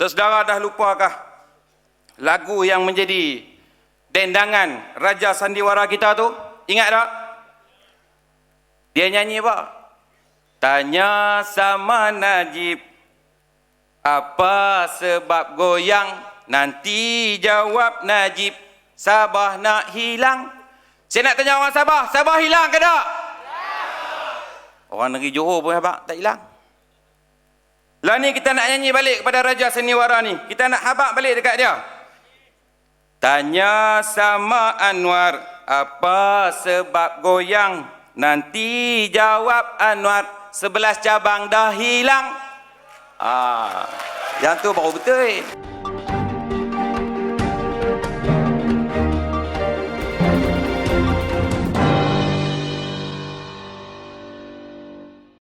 Saudara dah lupakah lagu yang menjadi dendangan Raja Sandiwara kita tu? Ingat tak? Dia nyanyi apa? Tanya sama Najib apa sebab goyang? Nanti jawab Najib Sabah nak hilang. Saya nak tanya orang Sabah, Sabah hilang ke tak? Orang negeri Johor pun habak tak hilang. Lah ni kita nak nyanyi balik kepada Raja Seniwara ni. Kita nak habak balik dekat dia. Tanya sama Anwar, apa sebab goyang? Nanti jawab Anwar, sebelas cabang dah hilang. Ah, yang tu baru betul.